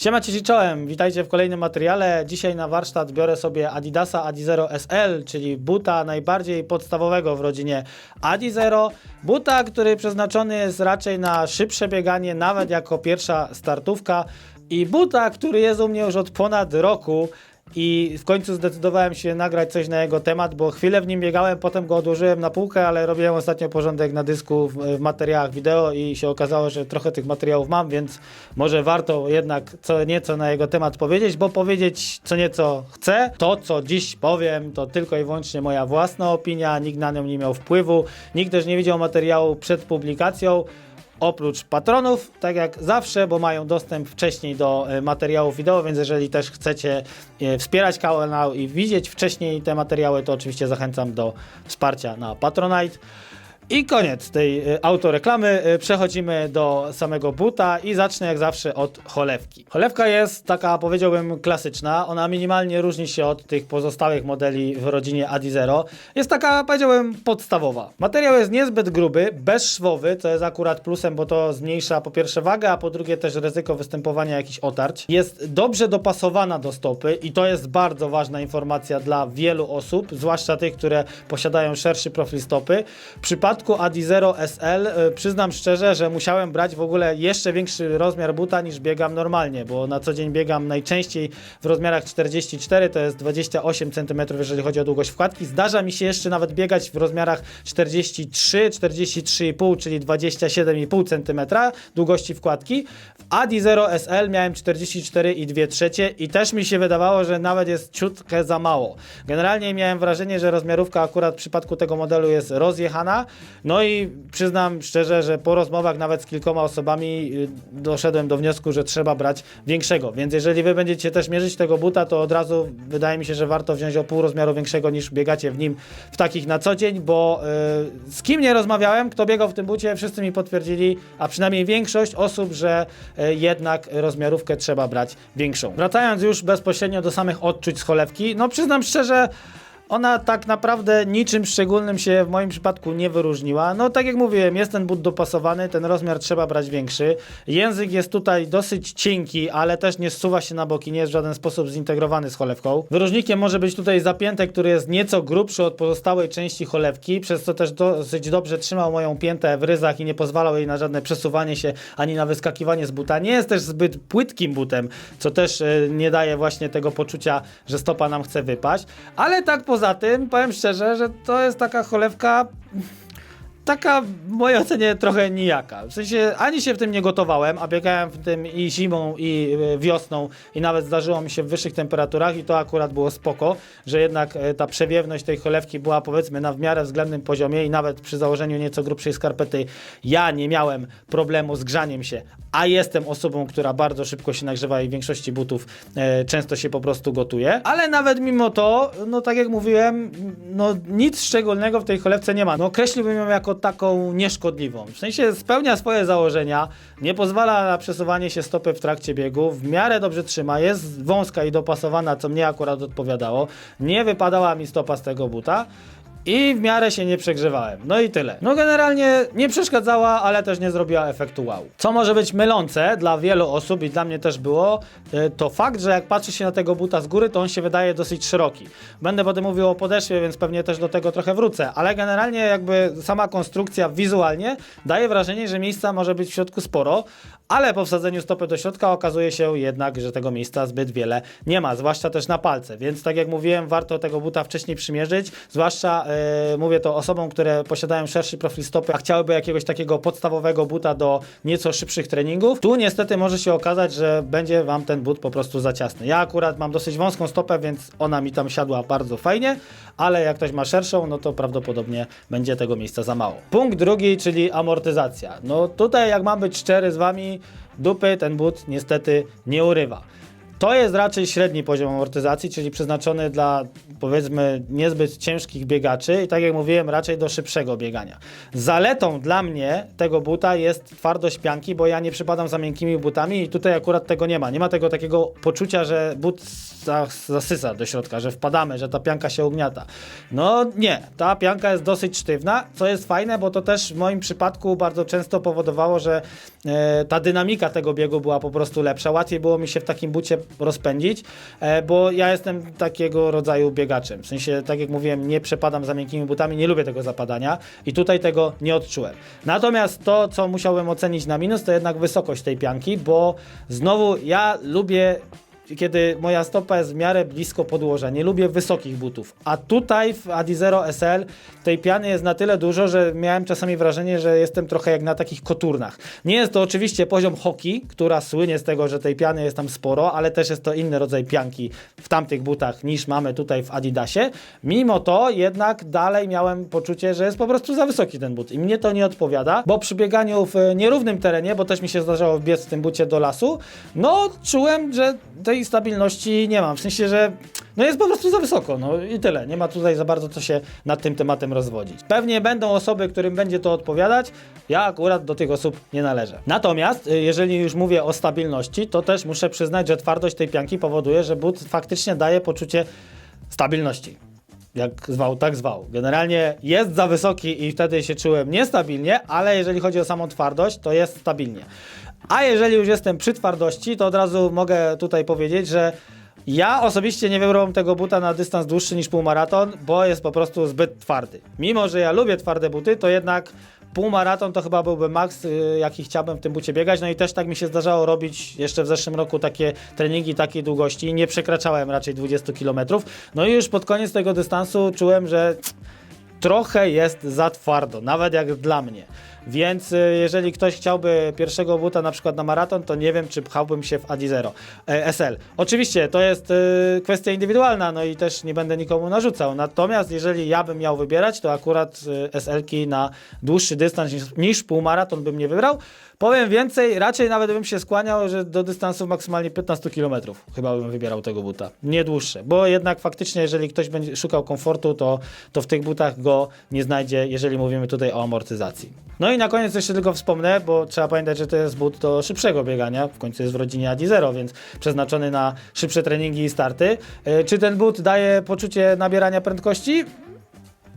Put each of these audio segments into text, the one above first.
Siema, cześć i czołem, witajcie w kolejnym materiale. Dzisiaj na warsztat biorę sobie Adidasa Adizero SL, czyli buta najbardziej podstawowego w rodzinie Adizero. Buta, który przeznaczony jest raczej na szybsze bieganie, nawet jako pierwsza startówka. I buta, który jest u mnie już od ponad roku. I w końcu zdecydowałem się nagrać coś na jego temat, bo chwilę w nim biegałem, potem go odłożyłem na półkę, ale robiłem ostatnio porządek na dysku w, w materiałach wideo i się okazało, że trochę tych materiałów mam, więc może warto jednak co nieco na jego temat powiedzieć, bo powiedzieć co nieco chcę. To, co dziś powiem, to tylko i wyłącznie moja własna opinia, nikt na nią nie miał wpływu, nikt też nie widział materiału przed publikacją. Oprócz patronów, tak jak zawsze, bo mają dostęp wcześniej do e, materiałów wideo, więc jeżeli też chcecie e, wspierać kanał i widzieć wcześniej te materiały, to oczywiście zachęcam do wsparcia na Patronite. I koniec tej y, autoreklamy. Y, Przechodzimy do samego buta i zacznę jak zawsze od cholewki. Cholewka jest taka, powiedziałbym, klasyczna. Ona minimalnie różni się od tych pozostałych modeli w rodzinie Adizero. Jest taka, powiedziałbym, podstawowa. Materiał jest niezbyt gruby, bezszwowy, co jest akurat plusem, bo to zmniejsza po pierwsze wagę, a po drugie też ryzyko występowania jakichś otarć. Jest dobrze dopasowana do stopy i to jest bardzo ważna informacja dla wielu osób, zwłaszcza tych, które posiadają szerszy profil stopy. W przypadku Adizero SL y, przyznam szczerze, że musiałem brać w ogóle jeszcze większy rozmiar buta niż biegam normalnie, bo na co dzień biegam najczęściej w rozmiarach 44, to jest 28 cm, jeżeli chodzi o długość wkładki. Zdarza mi się jeszcze nawet biegać w rozmiarach 43, 43,5, czyli 27,5 cm długości wkładki. W Adizero SL miałem 44,2 trzecie i też mi się wydawało, że nawet jest ciutkę za mało. Generalnie miałem wrażenie, że rozmiarówka akurat w przypadku tego modelu jest rozjechana. No i przyznam szczerze, że po rozmowach nawet z kilkoma osobami y, doszedłem do wniosku, że trzeba brać większego. Więc jeżeli wy będziecie też mierzyć tego buta, to od razu wydaje mi się, że warto wziąć o pół rozmiaru większego niż biegacie w nim w takich na co dzień, bo y, z kim nie rozmawiałem, kto biegał w tym bucie, wszyscy mi potwierdzili, a przynajmniej większość osób, że y, jednak rozmiarówkę trzeba brać większą. Wracając już bezpośrednio do samych odczuć z cholewki, no przyznam szczerze, ona tak naprawdę niczym szczególnym się w moim przypadku nie wyróżniła. No tak jak mówiłem, jest ten but dopasowany, ten rozmiar trzeba brać większy. Język jest tutaj dosyć cienki, ale też nie zsuwa się na boki, nie jest w żaden sposób zintegrowany z cholewką. Wyróżnikiem może być tutaj zapiętek, który jest nieco grubszy od pozostałej części cholewki, przez co też dosyć dobrze trzymał moją piętę w ryzach i nie pozwalał jej na żadne przesuwanie się ani na wyskakiwanie z buta. Nie jest też zbyt płytkim butem, co też e, nie daje właśnie tego poczucia, że stopa nam chce wypaść. Ale tak poza tym, powiem szczerze, że to jest taka cholewka taka w mojej ocenie trochę nijaka. W sensie ani się w tym nie gotowałem, a biegałem w tym i zimą, i e, wiosną, i nawet zdarzyło mi się w wyższych temperaturach, i to akurat było spoko, że jednak e, ta przewiewność tej cholewki była powiedzmy na w miarę względnym poziomie, i nawet przy założeniu nieco grubszej skarpety ja nie miałem problemu z grzaniem się, a jestem osobą, która bardzo szybko się nagrzewa i w większości butów e, często się po prostu gotuje. Ale nawet mimo to, no tak jak mówiłem, no nic szczególnego w tej cholewce nie ma. No określiłbym ją jako taką nieszkodliwą. W sensie spełnia swoje założenia, nie pozwala na przesuwanie się stopy w trakcie biegu, w miarę dobrze trzyma, jest wąska i dopasowana, co mnie akurat odpowiadało. Nie wypadała mi stopa z tego buta. I w miarę się nie przegrzewałem. No i tyle. No generalnie nie przeszkadzała, ale też nie zrobiła efektu wow. Co może być mylące dla wielu osób i dla mnie też było, y, to fakt, że jak patrzy się na tego buta z góry, to on się wydaje dosyć szeroki. Będę potem mówił o podeszwie, więc pewnie też do tego trochę wrócę, ale generalnie jakby sama konstrukcja wizualnie daje wrażenie, że miejsca może być w środku sporo, ale po wsadzeniu stopy do środka okazuje się jednak, że tego miejsca zbyt wiele nie ma, zwłaszcza też na palce, więc tak jak mówiłem, warto tego buta wcześniej przymierzyć, zwłaszcza e, mówię to osobom, które posiadają szerszy profil stopy, a chciałyby jakiegoś takiego podstawowego buta do nieco szybszych treningów. Tu niestety może się okazać, że będzie wam ten but po prostu za ciasny. Ja akurat mam dosyć wąską stopę, więc ona mi tam siadła bardzo fajnie, ale jak ktoś ma szerszą, no to prawdopodobnie będzie tego miejsca za mało. Punkt drugi, czyli amortyzacja. No tutaj jak mam być szczery z wami, dupy ten but niestety nie urywa. To jest raczej średni poziom amortyzacji, czyli przeznaczony dla powiedzmy niezbyt ciężkich biegaczy i tak jak mówiłem, raczej do szybszego biegania. Zaletą dla mnie tego buta jest twardość pianki, bo ja nie przypadam za miękkimi butami i tutaj akurat tego nie ma. Nie ma tego takiego poczucia, że but zas- zasysa do środka, że wpadamy, że ta pianka się ugniata. No nie, ta pianka jest dosyć sztywna, co jest fajne, bo to też w moim przypadku bardzo często powodowało, że e, ta dynamika tego biegu była po prostu lepsza. Łatwiej było mi się w takim bucie rozpędzić, e, bo ja jestem takiego rodzaju biegaczem. W sensie, tak jak mówiłem, nie przepadam za miękkimi butami, nie lubię tego zapadania i tutaj tego nie odczułem. Natomiast to, co musiałbym ocenić na minus, to jednak wysokość tej pianki, bo znowu ja lubię kiedy moja stopa jest w miarę blisko podłoża. Nie lubię wysokich butów. A tutaj w Adizero SL tej piany jest na tyle dużo, że miałem czasami wrażenie, że jestem trochę jak na takich koturnach. Nie jest to oczywiście poziom hoki, która słynie z tego, że tej piany jest tam sporo, ale też jest to inny rodzaj pianki w tamtych butach niż mamy tutaj w Adidasie. Mimo to jednak dalej miałem poczucie, że jest po prostu za wysoki ten but i mnie to nie odpowiada, bo przy bieganiu w nierównym terenie, bo też mi się zdarzało wbiec w tym bucie do lasu, no czułem, że tej stabilności nie mam. W sensie, że no jest po prostu za wysoko, no i tyle. Nie ma tutaj za bardzo co się nad tym tematem rozwodzić. Pewnie będą osoby, którym będzie to odpowiadać. Ja akurat do tych osób nie należę. Natomiast, y, jeżeli już mówię o stabilności, to też muszę przyznać, że twardość tej pianki powoduje, że but faktycznie daje poczucie stabilności. Jak zwał, tak zwał. Generalnie jest za wysoki i wtedy się czułem niestabilnie, ale jeżeli chodzi o samą twardość, to jest stabilnie. A jeżeli już jestem przy twardości, to od razu mogę tutaj powiedzieć, że ja osobiście nie wybrałem tego buta na dystans dłuższy niż półmaraton, bo jest po prostu zbyt twardy. Mimo, że ja lubię twarde buty, to jednak półmaraton to chyba byłby maks, y, jaki chciałbym w tym bucie biegać. No i też tak mi się zdarzało robić jeszcze w zeszłym roku takie treningi takiej długości. Nie przekraczałem raczej 20 km. No i już pod koniec tego dystansu czułem, że trochę jest za twardo, nawet jak dla mnie. Więc y, jeżeli ktoś chciałby pierwszego buta na przykład na maraton, to nie wiem, czy pchałbym się w Adizero e, SL. Oczywiście to jest y, kwestia indywidualna, no i też nie będę nikomu narzucał. Natomiast jeżeli ja bym miał wybierać, to akurat y, SL-ki na dłuższy dystans niż, niż półmaraton bym nie wybrał. Powiem więcej, raczej nawet bym się skłaniał, że do dystansu maksymalnie 15 km chyba bym wybierał tego buta. Nie dłuższe, bo jednak faktycznie, jeżeli ktoś będzie szukał komfortu, to, to w tych butach go nie znajdzie, jeżeli mówimy tutaj o amortyzacji. No i na koniec jeszcze tylko wspomnę, bo trzeba pamiętać, że to jest but do szybszego biegania, w końcu jest w rodzinie Adi Zero, więc przeznaczony na szybsze treningi i starty. E, Czy ten but daje poczucie nabierania prędkości?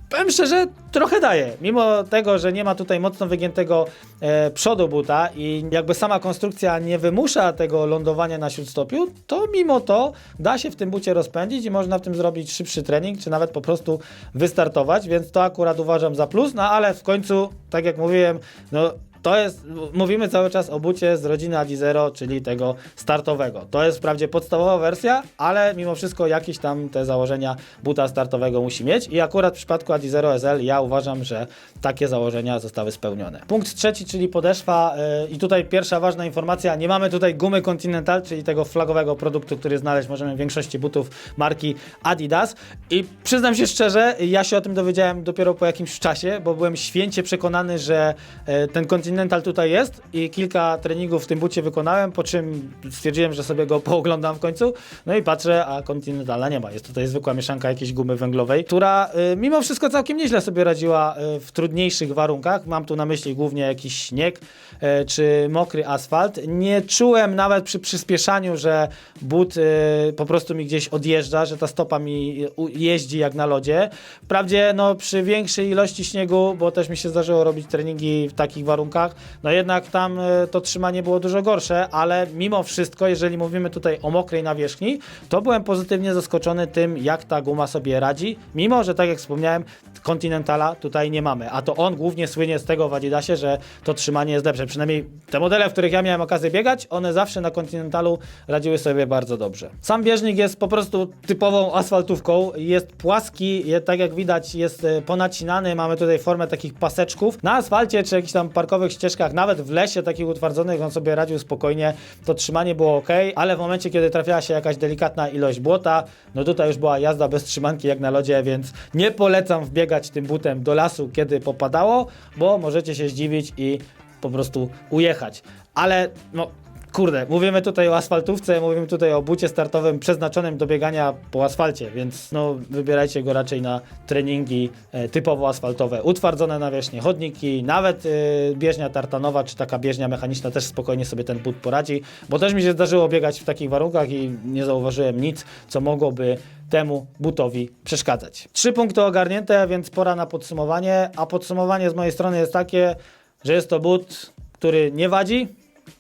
Powiem szczerze, trochę daje. Mimo tego, że nie ma tutaj mocno wygiętego e, przodu buta i jakby sama konstrukcja nie wymusza tego lądowania na śródstopiu, to mimo to da się w tym bucie rozpędzić i można w tym zrobić szybszy trening, czy nawet po prostu wystartować, więc to akurat uważam za plus, no ale w końcu, tak jak mówiłem, no to jest, mówimy cały czas o bucie z rodziny Adizero, czyli tego startowego. To jest wprawdzie podstawowa wersja, ale mimo wszystko jakieś tam te założenia buta startowego musi mieć i akurat w przypadku Adizero SL ja uważam, że takie założenia zostały spełnione. Punkt trzeci, czyli podeszwa yy, i tutaj pierwsza ważna informacja, nie mamy tutaj gumy Continental, czyli tego flagowego produktu, który znaleźć możemy w większości butów marki Adidas i przyznam się szczerze, ja się o tym dowiedziałem dopiero po jakimś czasie, bo byłem święcie przekonany, że e, ten Continental tutaj jest i kilka treningów w tym bucie wykonałem, po czym stwierdziłem, że sobie go pooglądam w końcu. No i patrzę, a Continentala nie ma. Jest tutaj zwykła mieszanka jakiejś gumy węglowej, która y, mimo wszystko całkiem nieźle sobie radziła y, w trudniejszych warunkach. Mam tu na myśli głównie jakiś śnieg y, czy mokry asfalt. Nie czułem nawet przy przyspieszaniu, że but y, po prostu mi gdzieś odjeżdża, że ta stopa mi jeździ jak na lodzie. Wprawdzie no, przy większej ilości śniegu, bo też mi się zdarzyło robić treningi w takich warunkach, no jednak tam y, to trzymanie było dużo gorsze, ale mimo wszystko, jeżeli mówimy tutaj o mokrej nawierzchni, to byłem pozytywnie zaskoczony tym, jak ta guma sobie radzi, mimo że tak jak wspomniałem, Continentala tutaj nie mamy, a to on głównie słynie z tego w Adidasie, że to trzymanie jest lepsze. Przynajmniej te modele, w których ja miałem okazję biegać, one zawsze na Continentalu radziły sobie bardzo dobrze. Sam bieżnik jest po prostu typową asfaltówką, jest płaski, tak jak widać jest e, ponacinany, mamy tutaj formę takich paseczków. Na asfalcie czy jakichś tam parkowych ścieżkach, nawet w lesie takich utwardzonych, on sobie radził spokojnie, to trzymanie było ok, ale w momencie, kiedy trafiała się jakaś delikatna ilość błota, no tutaj już była jazda bez trzymanki jak na lodzie, więc nie polecam wbiegać tym butem do lasu, kiedy popadało, bo możecie się zdziwić i po prostu ujechać. Ale no kurde, mówimy tutaj o asfaltówce, mówimy tutaj o bucie startowym przeznaczonym do biegania po asfalcie, więc no wybierajcie go raczej na treningi e, typowo asfaltowe. Utwardzone nawierzchnie, chodniki, nawet e, bieżnia tartanowa czy taka bieżnia mechaniczna też spokojnie sobie ten but poradzi, bo też mi się zdarzyło biegać w takich warunkach i nie zauważyłem nic, co mogłoby temu butowi przeszkadzać. Trzy punkty ogarnięte, więc pora na podsumowanie, a podsumowanie z mojej strony jest takie, że jest to but, który nie wadzi,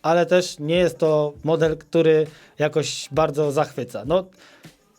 ale też nie jest to model, który jakoś bardzo zachwyca. No,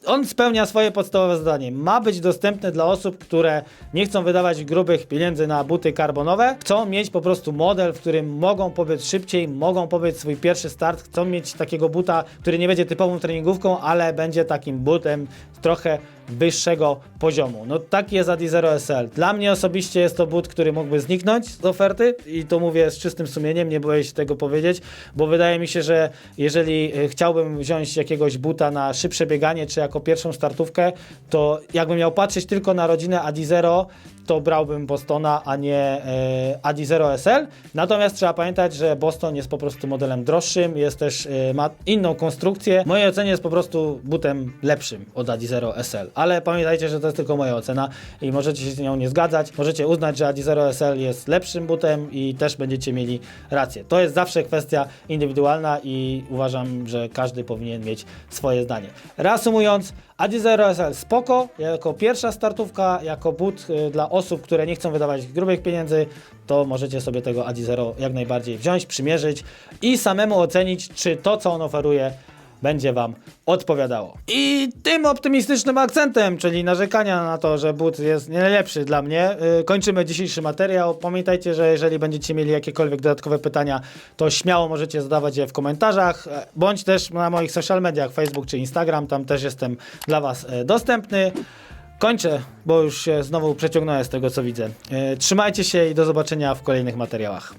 on spełnia swoje podstawowe zadanie. Ma być dostępny dla osób, które nie chcą wydawać grubych pieniędzy na buty karbonowe. Chcą mieć po prostu model, w którym mogą pobiec szybciej, mogą pobiec swój pierwszy start. Chcą mieć takiego buta, który nie będzie typową treningówką, ale będzie takim butem trochę wyższego poziomu. No taki jest Adi Zero SL. Dla mnie osobiście jest to but, który mógłby zniknąć z oferty i to mówię z czystym sumieniem, nie boję się tego powiedzieć, bo wydaje mi się, że jeżeli e, chciałbym wziąć jakiegoś buta na szybsze bieganie, czy jako pierwszą startówkę, to jakbym miał patrzeć tylko na rodzinę Adi Zero, to brałbym Bostona, a nie e, Adi Zero SL. Natomiast trzeba pamiętać, że Boston jest po prostu modelem droższym, jest też, e, ma inną konstrukcję. W mojej ocenie jest po prostu butem lepszym od Adi Zero SL. Ale pamiętajcie, że to jest tylko moja ocena i możecie się z nią nie zgadzać. Możecie uznać, że Adi Zero SL jest lepszym butem i też będziecie mieli rację. To jest zawsze kwestia indywidualna i uważam, że każdy powinien mieć swoje zdanie. Reasumując, Zero SL spoko, jako pierwsza startówka, jako but y, dla osób, które nie chcą wydawać grubych pieniędzy, to możecie sobie tego Adi Zero jak najbardziej wziąć, przymierzyć i samemu ocenić, czy to, co on oferuje, będzie Wam odpowiadało. I tym optymistycznym akcentem, czyli narzekania na to, że but jest nie najlepszy dla mnie, yy, kończymy dzisiejszy materiał. Pamiętajcie, że jeżeli będziecie mieli jakiekolwiek dodatkowe pytania, to śmiało możecie zadawać je w komentarzach, e, bądź też na moich social mediach, Facebook czy Instagram, tam też jestem dla Was e, dostępny. Kończę, bo już się znowu przeciągnąłem z tego, co widzę. E, Trzymajcie się i do zobaczenia w kolejnych materiałach.